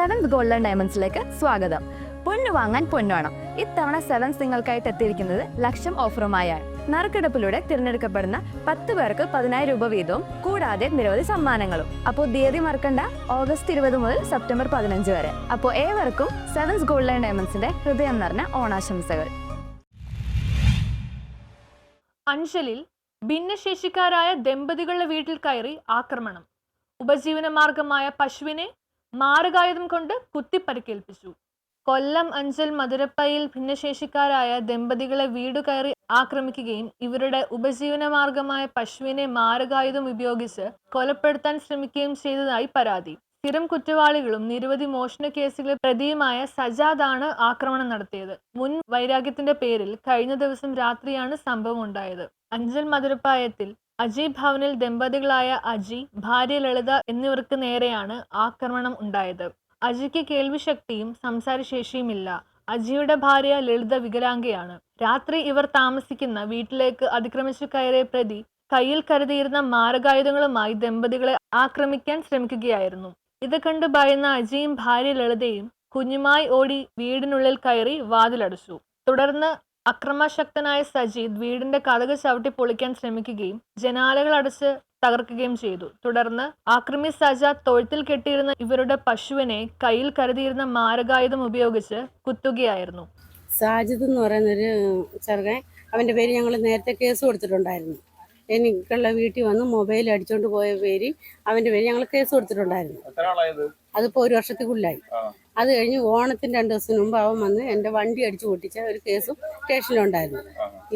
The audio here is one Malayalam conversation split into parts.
സെവൻത് ഗോൾഡൻ ഡയമണ്ട്സിലേക്ക് സ്വാഗതം. പൊന്നു വാങ്ങാൻ പൊന്നുവേണം ഇത്തവണ സെവൻസ് നിങ്ങൾക്കായിട്ട് എത്തിയിരിക്കുന്നത് ലക്ഷം ഓഫറുമായാണ് നറുക്കെടുപ്പിലൂടെ തിരഞ്ഞെടുക്കപ്പെടുന്ന പത്ത് പേർക്ക് പതിനായിരം രൂപ വീതവും കൂടാതെ നിരവധി സമ്മാനങ്ങളും. അപ്പോൾ തീയതി മറക്കണ്ട ഓഗസ്റ്റ് ഇരുപത് മുതൽ സെപ്റ്റംബർ പതിനഞ്ച് വരെ. അപ്പോൾ ഏവർക്കും സെവൻസ് ഗോൾഡൻ ഡയമണ്ട്സിന്റെ ഹൃദയം നിറഞ്ഞ ഓണാശംസകൾ. അഞ്ചലിൽ ഭിന്നശേഷിക്കാരായ ദമ്പതികളുടെ വീട്ടിൽ കയറി ആക്രമണം. ഉപജീവന മാർഗമായ പശുവിനെ മാറുകായുധം കൊണ്ട് കുത്തിപ്പരിക്കേൽപ്പിച്ചു. കൊല്ലം അഞ്ചൽ മധുരപ്പയിൽ ഭിന്നശേഷിക്കാരായ ദമ്പതികളെ വീട് കയറി ആക്രമിക്കുകയും ഇവരുടെ ഉപജീവന മാർഗമായ പശുവിനെ മാരകായുധം ഉപയോഗിച്ച് കൊലപ്പെടുത്താൻ ശ്രമിക്കുകയും ചെയ്തതായി പരാതി. സ്ഥിരം കുറ്റവാളികളും നിരവധി മോഷണ കേസുകളിലെ പ്രതിയുമായ സജാദാണ് ആക്രമണം നടത്തിയത്. മുൻ വൈരാഗ്യത്തിന്റെ പേരിൽ കഴിഞ്ഞ ദിവസം രാത്രിയാണ് സംഭവം ഉണ്ടായത് അഞ്ചൽ മധുരപ്പായത്തിൽ അജി ഭവനിൽ ദമ്പതികളായ അജി ഭാര്യ ലളിത എന്നിവർക്ക് നേരെയാണ് ആക്രമണം ഉണ്ടായത്. അജിക്ക് കേൾവിശക്തിയും സംസാരശേഷിയുമില്ല. അജിയുടെ ഭാര്യ ലളിത വികലാംഗയാണ്. രാത്രി ഇവർ താമസിക്കുന്ന വീട്ടിലേക്ക് അതിക്രമിച്ചു കയറിയ പ്രതി കയ്യിൽ കരുതിയിരുന്ന മാരകായുധങ്ങളുമായി ദമ്പതികളെ ആക്രമിക്കാൻ ശ്രമിക്കുകയായിരുന്നു. ഇത് കണ്ട് ഭയന്ന അജിയും ഭാര്യ ലളിതയും കുഞ്ഞുമായി ഓടി വീടിനുള്ളിൽ കയറി വാതിലടച്ചു. തുടർന്ന് അക്രമാശക്തനായ സജീദ് വീടിന്റെ കതക് ചവിട്ടി പൊളിക്കാൻ ശ്രമിക്കുകയും ജനാലകൾ അടച്ച് തകർക്കുകയും ചെയ്തു. തുടർന്ന് ആക്രമി സജാദ് തൊഴുത്തിൽ കെട്ടിയിരുന്ന ഇവരുടെ പശുവിനെ കയ്യിൽ കരുതിയിരുന്ന മാരകായുധം ഉപയോഗിച്ച് കുത്തുകയായിരുന്നു. സാജിദ് എന്ന് പറയുന്നൊരു ചെറുകൻ അവന്റെ പേര് ഞങ്ങൾ നേരത്തെ കേസ് കൊടുത്തിട്ടുണ്ടായിരുന്നു. എനിക്കുള്ള വീട്ടിൽ വന്ന് മൊബൈൽ അടിച്ചോണ്ട് പോയ പേര് അവന്റെ പേര് ഞങ്ങൾ കേസ് കൊടുത്തിട്ടുണ്ടായിരുന്നു. അതിപ്പോ ഒരു വർഷത്തിക്കുള്ളിലായി. അത് കഴിഞ്ഞ് ഓണത്തിന് രണ്ട് ദിവസം മുമ്പ് അവൻ വന്ന് എന്റെ വണ്ടി അടിച്ചു പൊട്ടിച്ച ഒരു കേസും സ്റ്റേഷനിലുണ്ടായിരുന്നു.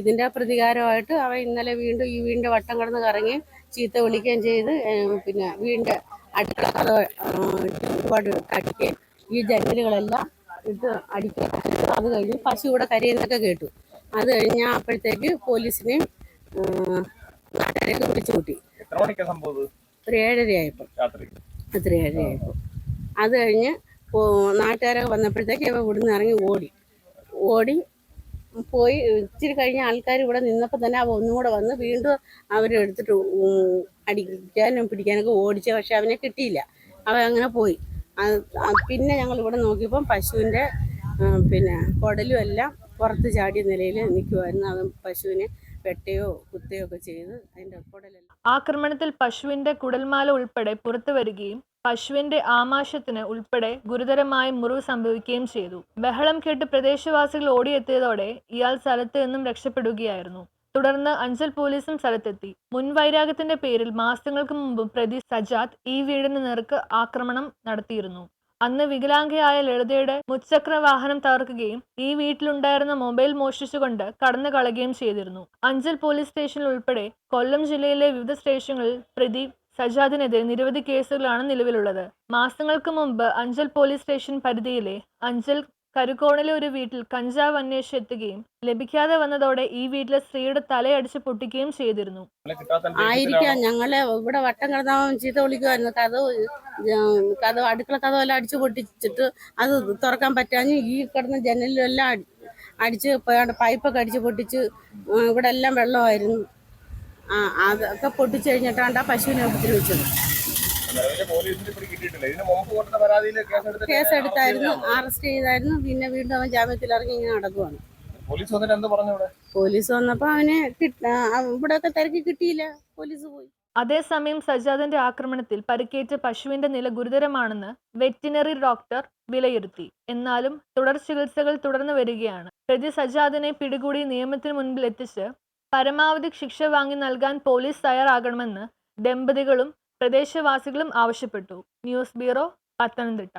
ഇതിന്റെ ഇതിന്റെ പ്രതികാരമായിട്ട് അവൻ ഇന്നലെ വീണ്ടും ഈ വീടിന്റെ വട്ടം കടന്ന് കറങ്ങി ചീത്ത വിളിക്കുകയും ചെയ്ത് പിന്നെ വീടിന്റെ അടുക്കള ഒരുപാട് കടിക്കുകയും ഈ ജനലുകളെല്ലാം ഇത് അടിക്കുക. അത് കഴിഞ്ഞ് പശു കൂടെ കരയുന്നൊക്കെ കേട്ടു. അത് കഴിഞ്ഞ അപ്പോഴത്തേക്ക് പോലീസിനെയും നാട്ടുകാരെയൊക്കെ വിളിച്ചു കൂട്ടി. എത്ര മണിക്കാ സംഭവം? ഒരു ഏഴരയായപ്പോൾ രാത്രി. ഏഴരയായപ്പോൾ അത് കഴിഞ്ഞ് നാട്ടുകാരൊക്കെ വന്നപ്പോഴത്തേക്ക് ഇവ ഇവിടുന്ന് ഇറങ്ങി ഓടി. ഓടി പോയി ഇച്ചിരി കഴിഞ്ഞ ആൾക്കാർ ഇവിടെ നിന്നപ്പോൾ തന്നെ അവ ഒന്നും കൂടെ വന്ന് വീണ്ടും അവരെടുത്തിട്ട് എടുത്തിട്ട് അടിക്കാനും പിടിക്കാനൊക്കെ ഓടിച്ച പക്ഷെ അവനെ കിട്ടിയില്ല. അവ അങ്ങനെ പോയി. പിന്നെ ഞങ്ങൾ ഇവിടെ നോക്കിയപ്പം പശുവിന്റെ പിന്നെ കുടലും എല്ലാം പുറത്ത് ചാടിയ നിലയിൽ നിൽക്കുമായിരുന്നു അത് പശുവിനെ വെട്ടയോ കുത്തയോ ഒക്കെ ചെയ്ത് അതിന്റെ ആക്രമണത്തിൽ പശുവിന്റെ കുടൽമാല ഉൾപ്പെടെ പുറത്തു വരികയും പശുവിന്റെ ആമാശത്തിന് ഉൾപ്പെടെ ഗുരുതരമായ മുറിവ് സംഭവിക്കുകയും ചെയ്തു. ബഹളം കേട്ട് പ്രദേശവാസികൾ ഓടിയെത്തിയതോടെ ഇയാൾ സ്ഥലത്ത് നിന്നും രക്ഷപ്പെടുകയായിരുന്നു. തുടർന്ന് അഞ്ചൽ പോലീസും സ്ഥലത്തെത്തി. മുൻ വൈരാഗ്യത്തിന്റെ പേരിൽ മാസങ്ങൾക്ക് മുമ്പ് പ്രതി സജാദ് ഈ വീടിന് നേർക്ക് ആക്രമണം നടത്തിയിരുന്നു. അന്ന് വികലാംഗയായ ലളിതയുടെ മുച്ചക്ര വാഹനം തകർക്കുകയും ഈ വീട്ടിലുണ്ടായിരുന്ന മൊബൈൽ മോഷ്ടിച്ചുകൊണ്ട് കടന്നു കളയുകയും ചെയ്തിരുന്നു. അഞ്ചൽ പോലീസ് സ്റ്റേഷനിൽ ഉൾപ്പെടെ കൊല്ലം ജില്ലയിലെ വിവിധ സ്റ്റേഷനുകളിൽ പ്രതി സജാദിനെതിരെ നിരവധി കേസുകളാണ് നിലവിലുള്ളത്. മാസങ്ങൾക്ക് മുമ്പ് അഞ്ചൽ പോലീസ് സ്റ്റേഷൻ പരിധിയിലെ അഞ്ചൽ കരുക്കോണിലെ ഒരു വീട്ടിൽ കഞ്ചാവ് അന്വേഷിച്ചെത്തുകയും ലഭിക്കാതെ വന്നതോടെ ഈ വീട്ടിലെ സ്ത്രീയുടെ തലയടിച്ച് പൊട്ടിക്കുകയും ചെയ്തിരുന്നു. ആയിരിക്കാം. ഞങ്ങളെ ഇവിടെ വട്ടം കിടന്നവൻ ചീത്ത വിളിക്കുമായിരുന്നു കഥവ് കഥവ് അടുക്കള കഥ എല്ലാം അടിച്ചു പൊട്ടിച്ചിട്ട് അത് തുറക്കാൻ പറ്റാഞ്ഞ് ഈ കിടന്ന ജനലിലെല്ലാം അടി- അടിച്ച് പൈപ്പൊക്കെ അടിച്ച് പൊട്ടിച്ച് ഇവിടെ എല്ലാം വെള്ളമായിരുന്നു. ആ അതൊക്കെ പൊട്ടിച്ചു കഴിഞ്ഞിട്ടാണ് ആ പശുവിനെ ഉപദ്രവിച്ചത്. പോലീസിന് ഇപ്പൊ കിട്ടിയിട്ടില്ല. ഇതിന് മുമ്പ് കൊടുത്ത പരാതിയിൽ കേസെടുത്തായിരുന്നു അറസ്റ്റ് ചെയ്തായിരുന്നു. പിന്നെ വീണ്ടും അവൻ ജാമ്യത്തിൽ ഇറങ്ങി ഇങ്ങനെ നടക്കുവാണ്. പോലീസ് വന്നിട്ട് എന്ത് പറഞ്ഞു ഇവിടെ? പോലീസ് വന്നപ്പോൾ അവനെ കിട്ട ഇവിടെയൊക്കെ തിരക്കി കിട്ടിയില്ല. പോലീസ് പോയി. അതേസമയം സജാദിന്റെ ആക്രമണത്തിൽ പരിക്കേറ്റ പശുവിന്റെ നില ഗുരുതരമാണെന്ന് വെറ്റിനറി ഡോക്ടർ വിലയിരുത്തി. എന്നാലും തുടർ ചികിത്സകൾ തുടർന്നു വരികയാണ്. പ്രതി സജാദിനെ പിടികൂടി നിയമത്തിന് മുൻപിൽ എത്തിച്ച് പരമാവധി ശിക്ഷ വാങ്ങി നൽകാൻ പോലീസ് തയ്യാറാകണമെന്ന് ദമ്പതികളും പ്രദേശവാസികളും ആവശ്യപ്പെട്ടു. News bureau Pathanamthitta.